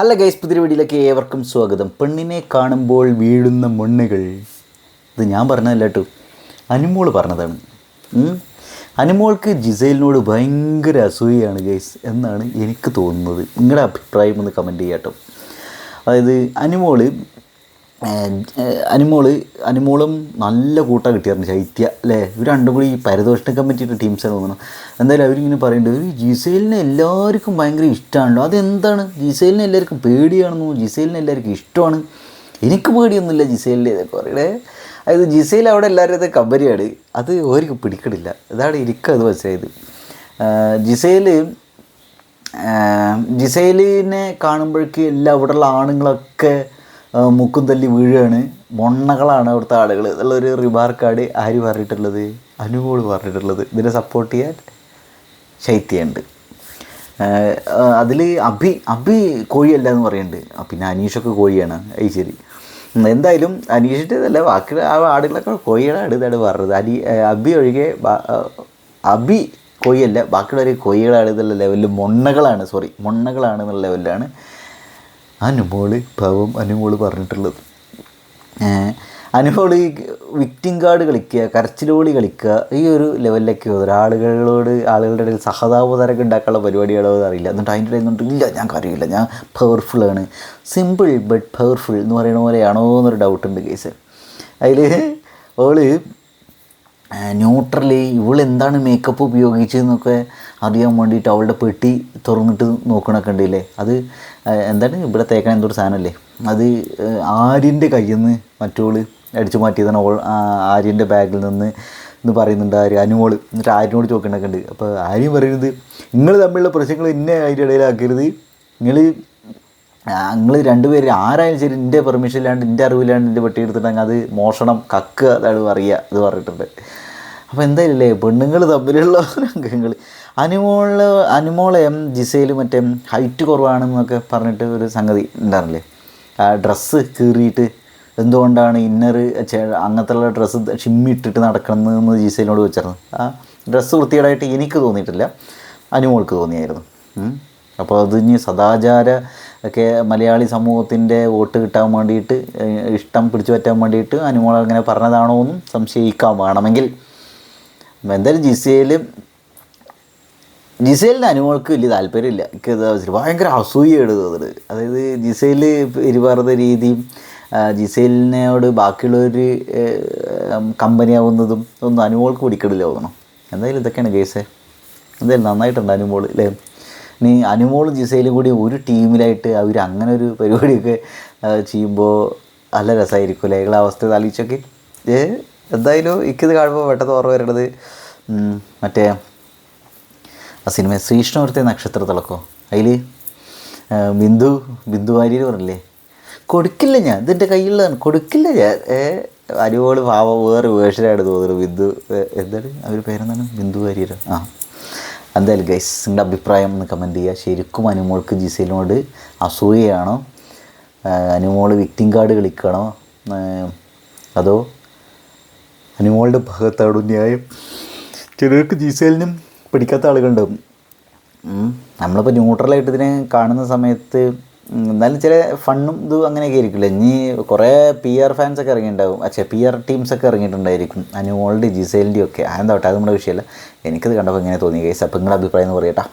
Hello guys പുതിയ വീഡിയോയിലേക്ക് ഏവർക്കും സ്വാഗതം. പെണ്ണിനെ കാണുമ്പോൾ വീഴുന്ന മണ്ണുകൾ. ഇത് ഞാൻ പറഞ്ഞതല്ല കേട്ടോ. അനുമോൾ പറഞ്ഞതാണ്. അനുമോൾക്ക് ജിസൈലിനോട് ഭയങ്കര അസൂയയാണ് ഗൈസ് എന്നാണ് എനിക്ക് തോന്നുന്നത്. നിങ്ങളുടെ അഭിപ്രായം ഒന്ന് കമന്റ് ചെയ്യാം കേട്ടോ അതായത് ഏഹ്, അനുമോൾ അനിമോളും നല്ല കൂട്ടം കിട്ടിയായിരുന്നു ശൈത്യ അല്ലേ? ഇവർ രണ്ടും കൂടി ഈ പരിതോഷണ കമ്മിറ്റിയുടെ ടീംസാണ് തോന്നുന്നു എന്തായാലും അവരിങ്ങനെ പറയുന്നുണ്ട് ഒരു ജിസൈലിനെ എല്ലാവർക്കും ഭയങ്കര ഇഷ്ടമാണല്ലോ അതെന്താണ്? ജിസൈലിനെ എല്ലാവർക്കും പേടിയാണെന്നു? ജിസൈലിനെ എല്ലാവർക്കും ഇഷ്ടമാണ്? എനിക്ക് പേടിയൊന്നുമില്ല ജിസൈലിന്റെ ഇതൊക്കെ പറയണേ. അതായത് ജിസൈൽ അവിടെ എല്ലാവരും കമ്പനിയാണ്. അത് ഓർക്ക് പിടിക്കണില്ല. ഇതാണ് എനിക്കത് മനസ്സിലായത്. ആഹ് ജിസൈലിനെ കാണുമ്പോഴേക്ക് എല്ലാ ഇവിടെയുള്ള ആണുങ്ങളൊക്കെ മുക്കും തല്ലി വീഴുകയാണ്. മൊണ്ണകളാണ് അവിടുത്തെ ആളുകൾ എന്നുള്ളൊരു റിമാർക്കാണ് ആര് പറഞ്ഞിട്ടുള്ളത്? അനുമോൾ പറഞ്ഞിട്ടുള്ളത്. ഇതിനെ സപ്പോർട്ട് ചെയ്യാൻ ശൈത്യമുണ്ട് അതിൽ അഭി അഭി കോഴിയല്ല എന്ന് പറയുന്നുണ്ട് പിന്നെ അനീഷൊക്കെ കോഴിയാണ്. അത് ശരി. എന്തായാലും അനീഷിന്റെ അല്ല ബാക്കി ആ ആടുകളൊക്കെ കോഴിയുടെ അടുത്താണ് പറഞ്ഞത്. അനി അഭി ഒഴികെ അഭി കോഴിയല്ല ബാക്കിയുള്ളവർ കോഴികളാണ് എന്നുള്ള ലെവലിൽ മൊണ്ണകളാണ് സോറി മൊണ്ണകളാണ് എന്നുള്ള ലെവലിലാണ് അനുമോൾ പാവം അനുമോൾ പറഞ്ഞിട്ടുള്ളത്. അനുമോൾ വിക്റ്റിം കാർഡ് കളിക്കുക കരച്ചിലോളി കളിക്കുക ഈ ഒരു ലെവലിലേക്ക് ഒരാളുകളോട് ആളുകളുടെ ഇടയിൽ സഹതാപതരൊക്കെ ഉണ്ടാക്കാനുള്ള പരിപാടികളോ അറിയില്ല. എന്നിട്ട് അതിന്റെ ഇടയിൽ നിന്നിട്ട് ഇല്ല ഞാൻ കറിയില്ല ഞാൻ പവർഫുള്ളാണ് സിമ്പിൾ ബട്ട് പവർഫുൾ എന്ന് പറയുന്ന പോലെയാണോ എന്നൊരു ഡൗട്ടുണ്ട് കേസ്. അതിൽ ഓൾ ന്യൂട്രലി ഇവളെന്താണ് മേക്കപ്പ് ഉപയോഗിച്ചതെന്നൊക്കെ അറിയാൻ വേണ്ടിയിട്ട് അവളുടെ പെട്ടി തുറന്നിട്ട് നോക്കണൊക്കെ ഉണ്ടല്ലേ? അത് എന്താണ്? ഇവിടെ തേക്കാൻ എന്തൊരു സാധനമല്ലേ? അത് ആര്യന്റെ കയ്യിൽ നിന്ന് മറ്റോൾ അടിച്ചു മാറ്റിയതാണ് ആ, ആര്യന്റെ ബാഗിൽ നിന്ന് എന്ന് പറയുന്നുണ്ട് ആര്യ അനുമോൾ. എന്നിട്ട് ആര്യനോട് ചോദിക്കണൊക്കെ ഉണ്ട്. അപ്പോൾ ആര്യം പറയുന്നത് നിങ്ങൾ തമ്മിലുള്ള പ്രശ്നങ്ങൾ എന്നെ അതിന്റെ ഇടയിലാക്കരുത്. നിങ്ങൾ നിങ്ങൾ രണ്ടുപേരും ആരായാലും ശരി എന്റെ പെർമിഷൻ ഇല്ലാണ്ട് എന്റെ അറിവില്ലാണ്ട് എന്റെ വെട്ടി എടുത്തിട്ടുണ്ടെങ്കിൽ അത് മോഷണം കക്കുക അതാണ് പറയുക ഇത് പറഞ്ഞിട്ടുണ്ട്. അപ്പോൾ എന്തായാലും പെണ്ണുങ്ങൾ തമ്മിലുള്ള രംഗങ്ങൾ അനുമോൾ അനുമോളെ ജിസയിൽ മറ്റേ ഹൈറ്റ് കുറവാണെന്നൊക്കെ പറഞ്ഞിട്ട് ഒരു സംഗതി ഉണ്ടായിരുന്നില്ലേ? ആ ഡ്രസ്സ് കീറിയിട്ട് എന്തുകൊണ്ടാണ് ഇന്നർ അങ്ങനത്തെ ഡ്രസ്സ് ഷിമ്മിട്ടിട്ട് നടക്കണമെന്ന് ജിസയിലോട് വെച്ചിരുന്നു ആ ഡ്രസ്സ് വൃത്തികേടായിട്ട് എനിക്ക് തോന്നിയിട്ടില്ല അനുമോൾക്ക് തോന്നിയായിരുന്നു. അപ്പോൾ അത് ഇനി സദാചാര ഒക്കെ മലയാളി സമൂഹത്തിന്റെ വോട്ട് കിട്ടാൻ വേണ്ടിയിട്ട് ഇഷ്ടം പിടിച്ചു പറ്റാൻ വേണ്ടിയിട്ട് അനുമോൾ അങ്ങനെ പറഞ്ഞതാണോ എന്നും സംശയിക്കാം വേണമെങ്കിൽ. എന്തായാലും ജിസയിൽ ജിസേലിന് അനുമോൾക്ക് വലിയ താല്പര്യമില്ല. എനിക്ക് ഭയങ്കര അസൂയയാണ് തോന്നുന്നത്. അതായത് ജിസയിൽ പെരുമാറുന്ന രീതിയും ജിസേലിനോട് ബാക്കിയുള്ളവർ കമ്പനിയാവുന്നതും ഒന്നും അനുമോൾക്ക് പിടിക്കണില്ല തോന്നണം എന്തായാലും ഇതൊക്കെയാണ് കേസ്. എന്തായാലും നന്നായിട്ടുണ്ട് അനുമോൾ അല്ലേ? ഇനി അനുമോളും ജിസയിലും കൂടി ഒരു ടീമിലായിട്ട് അവർ അങ്ങനെ ഒരു പരിപാടിയൊക്കെ ചെയ്യുമ്പോൾ നല്ല രസമായിരിക്കും അല്ലേ നിങ്ങളെ അവസ്ഥ ആലോചിച്ചൊക്കെ. ഏ എന്തായാലും എനിക്കിത് കാണുമ്പോൾ പെട്ടെന്ന് ഓർമ്മ വരണത് മറ്റേ ആ സിനിമ ശ്രീഷ്ണപുരത്തെ നക്ഷത്ര തിളക്കോ അതിൽ ബിന്ദു ബിന്ദു വാര്യർ പറഞ്ഞില്ലേ? കൊടുക്കില്ല ഞാൻ ഇതിന്റെ കയ്യിലുള്ളതാണ്. കൊടുക്കില്ല ഞാൻ. അനുമോൾ പാവ വേറെ വേഷനായിട്ട് തോന്നുന്നു ബിന്ദു എന്താണ്? അവർ പേരെന്താണ്? ബിന്ദു വാര്യർ ആ. എന്തായാലും ഗൈസ് നിങ്ങളുടെ അഭിപ്രായം ഒന്ന് കമന്റ് ചെയ്യുക. ശരിക്കും അനുമോൾക്ക് ജിസയിലോട് അസൂയയാണോ? അനുമോൾ വിക്ടിം കാർഡ് കളിക്കണോ? അതോ അനുമോളുടെ ഭാഗത്താണോ ന്യായം? ചിലർക്ക് ജിസേലിനും പിടിക്കാത്ത ആളുകളുണ്ടാവും. നമ്മളിപ്പോൾ ന്യൂട്രലായിട്ട് ഇതിനെ കാണുന്ന സമയത്ത് എന്നാലും ചില ഫണ്ണും ഇതും അങ്ങനെയൊക്കെ ആയിരിക്കില്ല? ഇനി കുറേ പി ആർ ഫാൻസൊക്കെ ഇറങ്ങിയിട്ടുണ്ടാവും. അച്ഛാ പി ആർ ടീംസൊക്കെ ഇറങ്ങിയിട്ടുണ്ടായിരിക്കും. അനുമോളുടെ ജിസേലിന്റെ ഒക്കെ അതെന്താവട്ടെ അത് നമ്മുടെ വിഷയമല്ല. എനിക്കത് കണ്ടപ്പോൾ ഇങ്ങനെ തോന്നി കേസ് അപ്പോൾ നിങ്ങളുടെ അഭിപ്രായം എന്ന് പറയട്ടാ